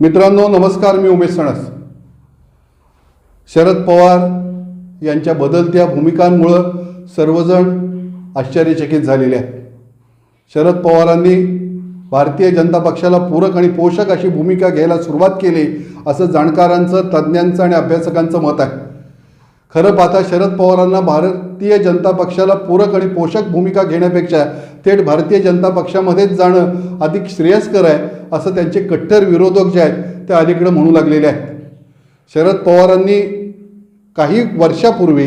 मित्रांनो नमस्कार मी उमेश सणस. शरद पवार यांच्या बदलत्या भूमिकांमुळं सर्वजण आश्चर्यचकित झालेले आहेत. शरद पवारांनी भारतीय जनता पक्षाला पूरक आणि पोषक अशी भूमिका घ्यायला सुरुवात केली असं जाणकारांचं तज्ज्ञांचं आणि अभ्यासकांचं मत आहे. खरं पाहता शरद पवारांना भारतीय जनता पक्षाला पूरक आणि पोषक भूमिका घेण्यापेक्षा थेट भारतीय जनता पक्षामध्येच जाणं अधिक श्रेयस्कर आहे असं त्यांचे कट्टर विरोधक जे आहेत ते अलीकडे म्हणू लागलेले आहेत. शरद पवारांनी काही वर्षापूर्वी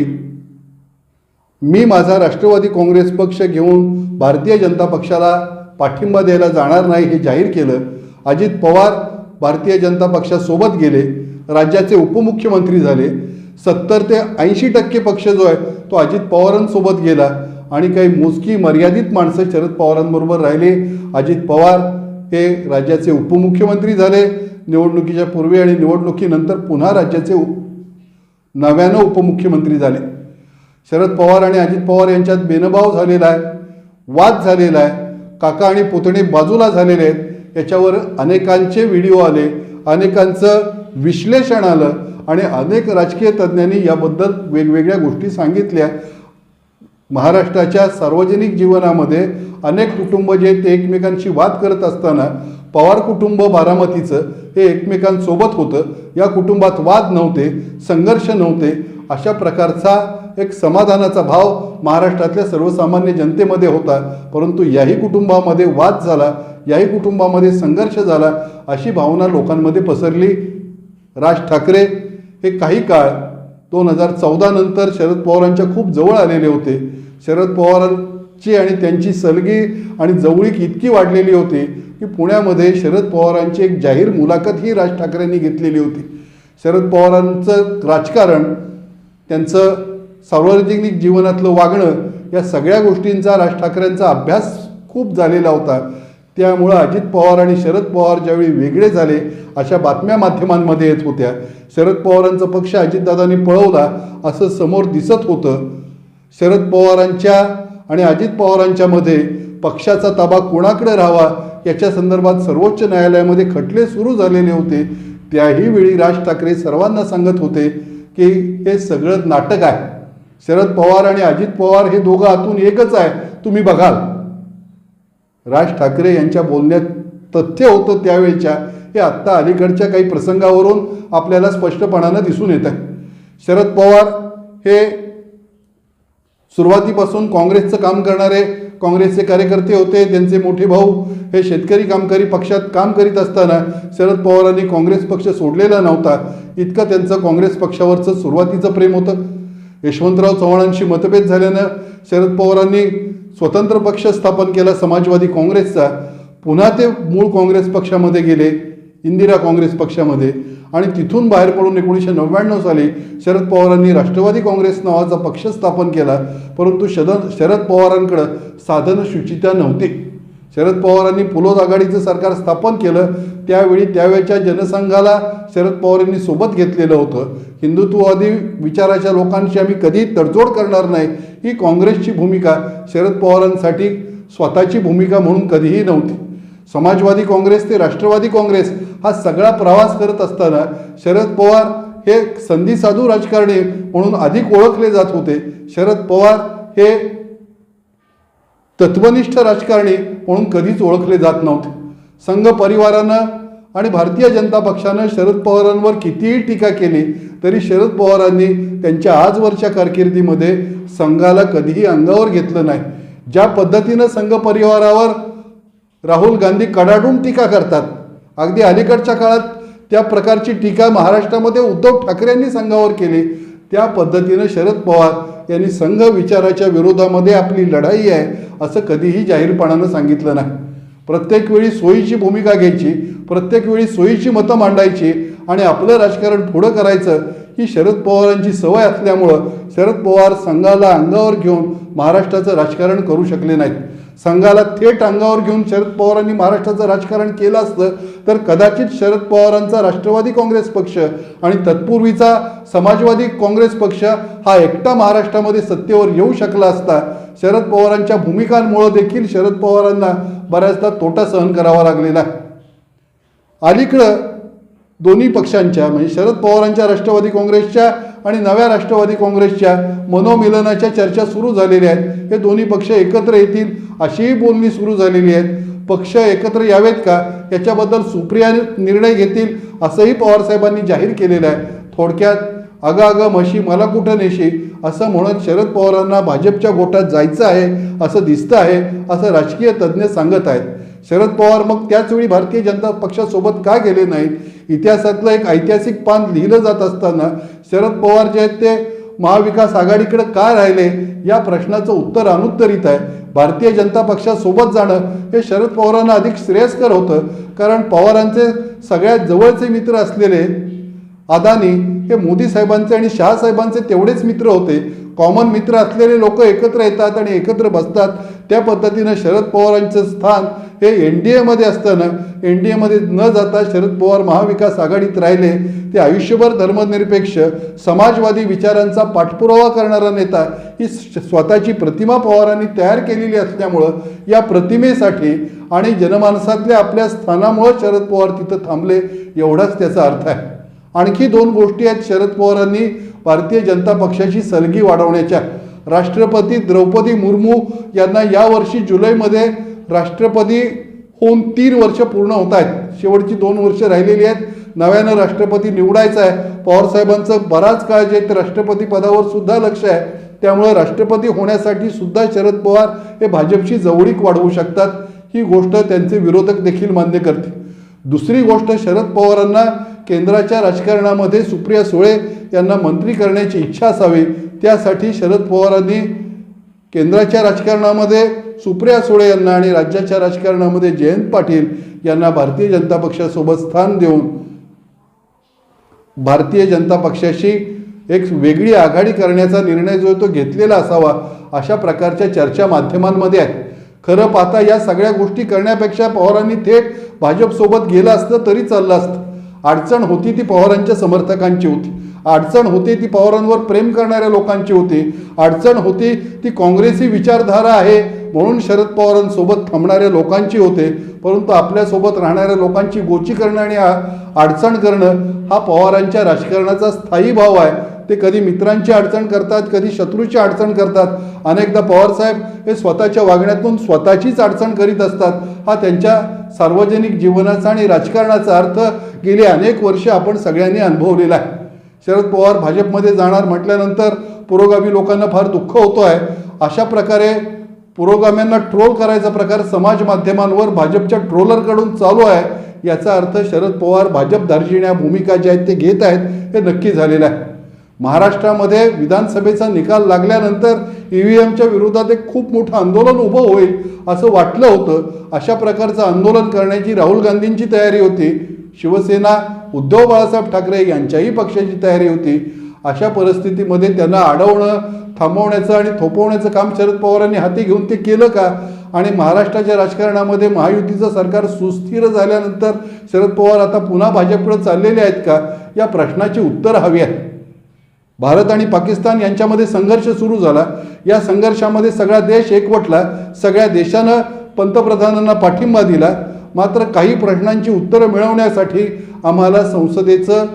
मी माझा राष्ट्रवादी काँग्रेस पक्ष घेऊन भारतीय जनता पक्षाला पाठिंबा द्यायला जाणार नाही हे जाहीर केलं. अजित पवार भारतीय जनता पक्षासोबत गेले राज्याचे उपमुख्यमंत्री झाले. सत्तर ते ऐंशी टक्के पक्ष जो आहे तो अजित पवारांसोबत गेला. आणि काही मोजकी मर्यादित माणसं शरद पवारांबरोबर राहिले. अजित पवार हे राज्याचे उपमुख्यमंत्री झाले. निवडणुकीच्या पूर्वी आणि निवडणुकीनंतर पुन्हा राज्याचे उप नव्यानं उपमुख्यमंत्री झाले. शरद पवार आणि अजित पवार यांच्यात बेनभाव झालेला आहे वाद झालेला आहे काका आणि पुतणे बाजूला झालेले आहेत. याच्यावर अनेकांचे व्हिडिओ आले अनेकांचं विश्लेषण आलं आणि अनेक राजकीय तज्ज्ञांनी याबद्दल वेगवेगळ्या गोष्टी सांगितल्या. महाराष्ट्राच्या सार्वजनिक जीवनामध्ये अनेक कुटुंब जे ते एकमेकांशी वाद करत असताना पवार कुटुंब बारामतीचं हे एकमेकांसोबत होतं. या कुटुंबात वाद नव्हते संघर्ष नव्हते. अशा प्रकारचा एक समाधानाचा भाव महाराष्ट्रातल्या सर्वसामान्य जनतेमध्ये होता. परंतु याही कुटुंबामध्ये वाद झाला याही कुटुंबामध्ये संघर्ष झाला अशी भावना लोकांमध्ये पसरली. राज ठाकरे हे काही काळ दोन हजार चौदा नंतर शरद पवारांच्या खूप जवळ आलेले होते. शरद पवारांची आणि त्यांची सलगी आणि जवळीक इतकी वाढलेली होती की पुण्यामध्ये शरद पवारांची एक जाहीर मुलाखत ही राज ठाकरेंनी घेतलेली होती. शरद पवारांचं राजकारण त्यांचं सार्वजनिक जीवनातलं वागणं या सगळ्या गोष्टींचा राज ठाकरेंचा अभ्यास खूप झालेला होता. त्यामुळं अजित पवार आणि शरद पवार ज्यावेळी वेगळे झाले अशा बातम्या माध्यमांमध्ये येत होत्या. शरद पवारांचा पक्ष अजितदादांनी पळवला असं समोर दिसत होतं. शरद पवारांच्या आणि अजित पवारांच्यामध्ये पक्षाचा ताबा कोणाकडे राहावा याच्या संदर्भात सर्वोच्च न्यायालयामध्ये खटले सुरू झालेले होते. त्याही वेळी राज ठाकरे सर्वांना सांगत होते की हे सगळं नाटक आहे. शरद पवार आणि अजित पवार हे दोघं आतून एकच आहे. तुम्ही बघाल. राज ठाकरे यांच्या बोलण्यात तथ्य होतं त्यावेळच्या हे आत्ता अलीकडच्या काही प्रसंगावरून आपल्याला स्पष्टपणानं दिसून येत आहे. शरद पवार हे सुरुवातीपासून काँग्रेसचं काम करणारे काँग्रेसचे कार्यकर्ते होते त्यांचे मोठे भाऊ हे शेतकरी कामकरी पक्षात काम करीत असताना शरद पवारांनी काँग्रेस पक्ष सोडलेला नव्हता. इतकं त्यांचं काँग्रेस पक्षावरचं सुरुवातीचं प्रेम होतं. यशवंतराव चव्हाणांशी मतभेद झाल्यानं शरद पवारांनी स्वतंत्र पक्ष स्थापन केला समाजवादी काँग्रेसचा. पुन्हा ते मूळ काँग्रेस पक्षामध्ये गेले इंदिरा काँग्रेस पक्षामध्ये. आणि तिथून बाहेर पडून एकोणीसशे नव्याण्णव साली शरद पवारांनी राष्ट्रवादी काँग्रेस नावाचा पक्ष स्थापन केला. परंतु शद शरद पवारांकडं साधनं शुचिता नव्हती. शरद पवारांनी पुलोद आघाडीचं सरकार स्थापन केलं त्यावेळी त्यावेळच्या जनसंघाला शरद पवारांनी सोबत घेतलेलं होतं. हिंदुत्ववादी विचाराच्या लोकांशी आम्ही कधीही तडजोड करणार नाही. ही काँग्रेसची भूमिका शरद पवारांसाठी स्वतःची भूमिका म्हणून कधीही नव्हती. समाजवादी काँग्रेस ते राष्ट्रवादी काँग्रेस हा सगळा प्रवास करत असताना शरद पवार हे संधी साधू राजकारणी म्हणून अधिक ओळखले जात होते. शरद पवार हे तत्वनिष्ठ राजकारणी म्हणून कधीच ओळखले जात नव्हते. संघ परिवारानं आणि भारतीय जनता पक्षानं शरद पवारांवर कितीही टीका केली तरी शरद पवारांनी त्यांच्या आजवरच्या कारकिर्दीमध्ये संघाला कधीही अंगावर घेतलं नाही. ज्या पद्धतीनं संघ परिवारावर राहुल गांधी कडाडून टीका करतात अगदी अलीकडच्या काळात त्या प्रकारची टीका महाराष्ट्रामध्ये उद्धव ठाकरेंनी संघावर केली त्या पद्धतीनं शरद पवार यांनी संघ विचाराच्या विरोधामध्ये आपली लढाई आहे असं कधीही जाहीरपणानं सांगितलं नाही. प्रत्येक वेळी सोयीची भूमिका घ्यायची प्रत्येक वेळी सोयीची मतं मांडायची आणि आपलं राजकारण पुढं करायचं ही शरद पवारांची सवय असल्यामुळं शरद पवार संघाला अंगावर घेऊन महाराष्ट्राचं राजकारण करू शकले नाहीत. संघाला थेट अंगावर घेऊन शरद पवारांनी महाराष्ट्राचं राजकारण केलं असतं तर कदाचित शरद पवारांचा राष्ट्रवादी काँग्रेस पक्ष आणि तत्पूर्वीचा समाजवादी काँग्रेस पक्ष हा एकटा महाराष्ट्रामध्ये सत्तेवर येऊ शकला असता शरद पवारांच्या भूमिकांमुळं देखील शरद पवारांना बऱ्याचदा तोटा सहन करावा लागलेला अलीकडं दोन्ही पक्षांच्या म्हणजे शरद पवारांच्या राष्ट्रवादी काँग्रेसच्या आणि नव्या राष्ट्रवादी काँग्रेसच्या मनोमिलनाच्या चर्चा सुरू झालेल्या आहेत. हे दोन्ही पक्ष एकत्र येतील अशीही बोलणी सुरू झालेली आहेत. पक्ष एकत्र यावेत का? याच्याबद्दल सुप्रिया निर्णय घेतील असंही पवारसाहेबांनी जाहीर केलेलं आहे. थोडक्यात अगं अगं म्हशी मला कुठं नेशी? असं म्हणत शरद पवारांना भाजपच्या गोटात जायचं आहे असं दिसतं आहे असं राजकीय तज्ज्ञ सांगत आहेत. शरद पवार मग त्याचवेळी भारतीय जनता पक्षासोबत का गेले नाहीत? इतिहासातलं एक ऐतिहासिक पान लिहिलं जात असताना शरद पवार जे आहेत ते महाविकास आघाडीकडे का राहिले? या प्रश्नाचं उत्तर अनुत्तरित आहे. भारतीय जनता पक्षासोबत जाणं हे शरद पवारांना अधिक श्रेयस्कर होतं. कारण पवारांचे सगळ्यात जवळचे मित्र असलेले अदानी हे मोदी साहेबांचे आणि शहासाहेबांचे तेवढेच मित्र होते. कॉमन मित्र असलेले लोक एकत्र येतात आणि एकत्र बसतात. त्या पद्धतीनं शरद पवारांचं स्थान हे एन डी एमध्ये असताना एन डी एमध्ये न जाता शरद पवार महाविकास आघाडीत राहिले. ते आयुष्यभर धर्मनिरपेक्ष समाजवादी विचारांचा पाठपुरावा करणारा नेता ही स्वतःची प्रतिमा पवारांनी तयार केलेली असल्यामुळं या प्रतिमेसाठी आणि जनमानसातल्या आपल्या स्थानामुळं शरद पवार तिथं थांबले एवढाच त्याचा अर्थ आहे. आणखी दोन गोष्टी आहेत शरद पवारांनी भारतीय जनता पक्षाची सलगी वाढवण्याच्या. राष्ट्रपती द्रौपदी मुर्मू यांना यावर्षी जुलैमध्ये राष्ट्रपती होऊन तीन वर्ष पूर्ण होत आहेत. शेवटची दोन वर्ष राहिलेली आहेत. नव्यानं राष्ट्रपती निवडायचं आहे. पवारसाहेबांचं बराच काळ जे राष्ट्रपती पदावर सुद्धा लक्ष आहे त्यामुळे राष्ट्रपती होण्यासाठी सुद्धा शरद पवार हे भाजपशी जवळीक वाढवू शकतात. ही गोष्ट त्यांचे विरोधक देखील मान्य करतील. दुसरी गोष्ट शरद पवारांना केंद्राच्या राजकारणामध्ये सुप्रिया सुळे यांना मंत्री करण्याची इच्छा असावी. त्यासाठी शरद पवारांनी केंद्राच्या राजकारणामध्ये सुप्रिया सुळे यांना आणि राज्याच्या राजकारणामध्ये जयंत पाटील यांना भारतीय जनता पक्षासोबत स्थान देऊन भारतीय जनता पक्षाशी एक वेगळी आघाडी करण्याचा निर्णय जो आहे तो घेतलेला असावा अशा प्रकारच्या चर्चा माध्यमांमध्ये आहेत. खरं पाहता या सगळ्या गोष्टी करण्यापेक्षा पवारांनी थेट भाजपसोबत गेलं असतं तरी चाललं असतं. अडचण होती ती पवारांच्या समर्थकांची होती. अडचण होती ती पवारांवर प्रेम करणाऱ्या लोकांची होती. अडचण होती ती काँग्रेसी विचारधारा आहे म्हणून शरद पवारांसोबत थांबणाऱ्या लोकांची होते. परंतु आपल्यासोबत राहणाऱ्या लोकांची गोची करणं आणि आ- अडचण करणं हा पवारांच्या राजकारणाचा स्थायी भाव आहे. ते कधी मित्रांची अडचण करतात कधी शत्रूची अडचण करतात. अनेकदा पवारसाहेब हे स्वतःच्या वागण्यातून स्वतःचीच अडचण करीत असतात. हा त्यांच्या सार्वजनिक जीवनाचा आणि राजकारणाचा अर्थ गेली अनेक वर्ष आपण सगळ्यांनी अनुभवलेला आहे. शरद पवार भाजपमध्ये जाणार म्हटल्यानंतर पुरोगामी लोकांना फार दुःख होतो आहे अशा प्रकारे पुरोगाम्यांना ट्रोल करायचा प्रकार समाज माध्यमांवर भाजपच्या ट्रोलरकडून चालू आहे. याचा अर्थ शरद पवार भाजप दार्जिण्या भूमिका ज्या आहेत ते घेत आहेत हे नक्की झालेलं आहे. महाराष्ट्रामध्ये विधानसभेचा निकाल लागल्यानंतर ई व्ही एमच्या विरोधात एक खूप मोठं आंदोलन उभं होईल असं वाटलं होतं. अशा प्रकारचं आंदोलन करण्याची राहुल गांधींची तयारी होती. शिवसेना उद्धव बाळासाहेब ठाकरे यांच्याही पक्षाची तयारी होती. अशा परिस्थितीमध्ये त्यांना अडवणं थांबवण्याचं आणि थोपवण्याचं काम शरद पवारांनी हाती घेऊन ते केलं का? आणि महाराष्ट्राच्या राजकारणामध्ये महायुतीचं सरकार सुस्थिर झाल्यानंतर शरद पवार आता पुन्हा भाजपकडे चाललेले आहेत का? या प्रश्नाची उत्तर हवी आहे भारत आणि पाकिस्तान यांच्यामध्ये संघर्ष सुरू झाला. या संघर्षामध्ये सगळा देश एकवटला. सगळ्या देशानं पंतप्रधानांना पाठिंबा दिला. मात्र काही प्रश्नांची उत्तरं मिळवण्यासाठी आम्हाला संसदेचं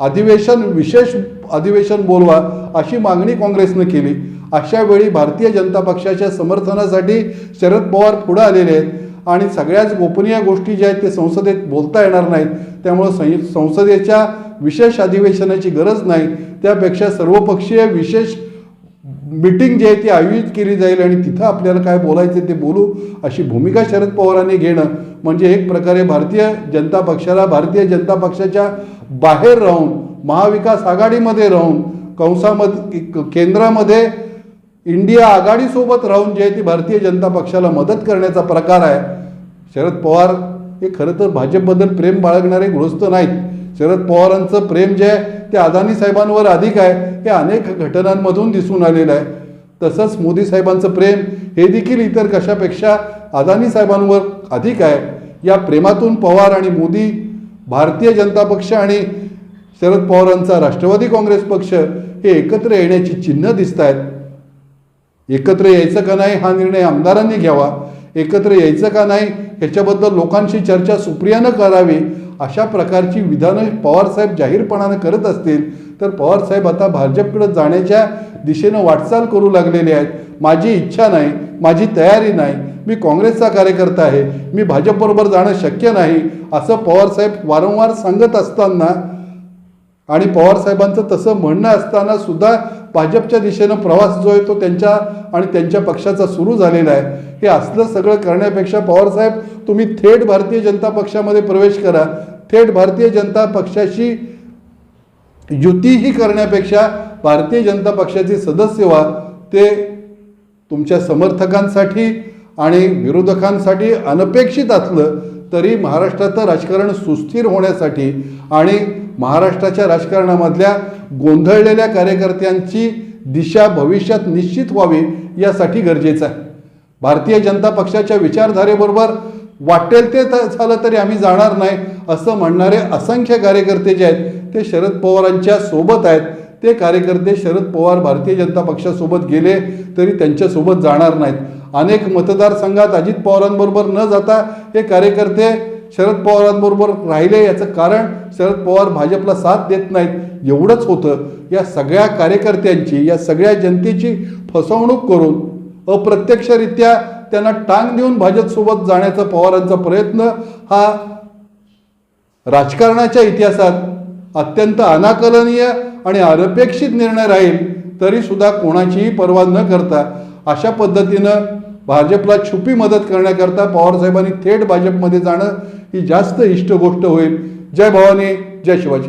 अधिवेशन विशेष अधिवेशन बोलवा अशी मागणी काँग्रेसनं केली. अशा वेळी भारतीय जनता पक्षाच्या समर्थनासाठी शरद पवार पुढे आलेले आहेत आणि सगळ्याच गोपनीय गोष्टी ज्या आहेत ते संसदेत बोलता येणार नाहीत. त्यामुळं संय संसदेच्या विशेष अधिवेशनाची गरज नाही. त्यापेक्षा सर्वपक्षीय विशेष मीटिंग जी आहे ती आयोजित केली जाईल आणि तिथं आपल्याला काय बोलायचं ते बोलू अशी भूमिका शरद पवारांनी घेणं म्हणजे एक प्रकारे भारतीय जनता पक्षाला भारतीय जनता पक्षाच्या बाहेर राहून महाविकास आघाडीमध्ये राहून कंसामध्ये केंद्रामध्ये इंडिया आघाडीसोबत राहून जे आहे ती भारतीय जनता पक्षाला मदत करण्याचा प्रकार आहे. शरद पवार हे खरं तर भाजपबद्दल प्रेम बाळगणारे गृहस्थ नाहीत. शरद पवारांचं प्रेम जे आहे ते अदानी साहेबांवर अधिक आहे. हे अनेक घटनांमधून दिसून आलेलं आहे. तसंच मोदी साहेबांचं प्रेम हे देखील इतर कशापेक्षा अदानी साहेबांवर अधिक आहे. या प्रेमातून पवार आणि मोदी भारतीय जनता पक्ष आणि शरद पवारांचा राष्ट्रवादी काँग्रेस पक्ष हे एकत्र येण्याची चिन्ह दिसत आहेत. एकत्र यायचं का नाही हा निर्णय आमदारांनी घ्यावा. एकत्र यायचं का नाही ह्याच्याबद्दल लोकांशी चर्चा सुप्रियानं करावी अशा प्रकारची विधानं पवारसाहेब जाहीरपणानं करत असतील तर पवारसाहेब आता भाजपकडे जाण्याच्या दिशेनं वाटचाल करू लागलेले आहेत. माझी इच्छा नाही माझी तयारी नाही. मी काँग्रेसचा कार्यकर्ता आहे. मी भाजपबरोबर जाणं शक्य नाही असं पवारसाहेब वारंवार सांगत असताना आणि पवारसाहेबांचं तसं म्हणणं असताना सुद्धा भाजपच्या दिशेनं प्रवास जो आहे तो त्यांच्या आणि त्यांच्या पक्षाचा सुरू झालेला आहे. हे असलं सगळं करण्यापेक्षा पवारसाहेब तुम्ही थेट भारतीय जनता पक्षामध्ये प्रवेश करा. थेट भारतीय जनता पक्षाशी युतीही करण्यापेक्षा भारतीय जनता पक्षाचे सदस्य व्हा. ते तुमच्या समर्थकांसाठी आणि विरोधकांसाठी अनपेक्षित असलं तरी महाराष्ट्राचं राजकारण सुस्थिर होण्यासाठी आणि महाराष्ट्राच्या राजकारणामधल्या गोंधळलेल्या कार्यकर्त्यांची दिशा भविष्यात निश्चित व्हावी यासाठी गरजेचं आहे. भारतीय जनता पक्षाच्या विचारधारेबरोबर वाटेल ते झालं तरी आम्ही जाणार नाही असं म्हणणारे असंख्य कार्यकर्ते जे आहेत ते शरद पवारांच्या सोबत आहेत. ते कार्यकर्ते शरद पवार भारतीय जनता पक्षासोबत गेले तरी त्यांच्यासोबत जाणार नाहीत. अनेक मतदारसंघात अजित पवारांबरोबर न जाता हे कार्यकर्ते शरद पवारांबरोबर राहिले याचं कारण शरद पवार भाजपला साथ देत नाहीत. एवढंच होतं. या सगळ्या कार्यकर्त्यांची या सगळ्या जनतेची फसवणूक करून अप्रत्यक्षरित्या त्यांना टांग देऊन भाजपसोबत जाण्याचा पवारांचा प्रयत्न हा राजकारणाच्या इतिहासात अत्यंत अनाकलनीय आणि अनपेक्षित निर्णय राहील तरी सुद्धा कोणाचीही पर्वा न करता अशा पद्धतीनं भाजपला छुपी मदत करण्याकरता पवारसाहेबांनी थेट भाजपमध्ये जाणं ही जास्त इष्ट गोष्ट होईल. जय भवानी जय शिवाजी.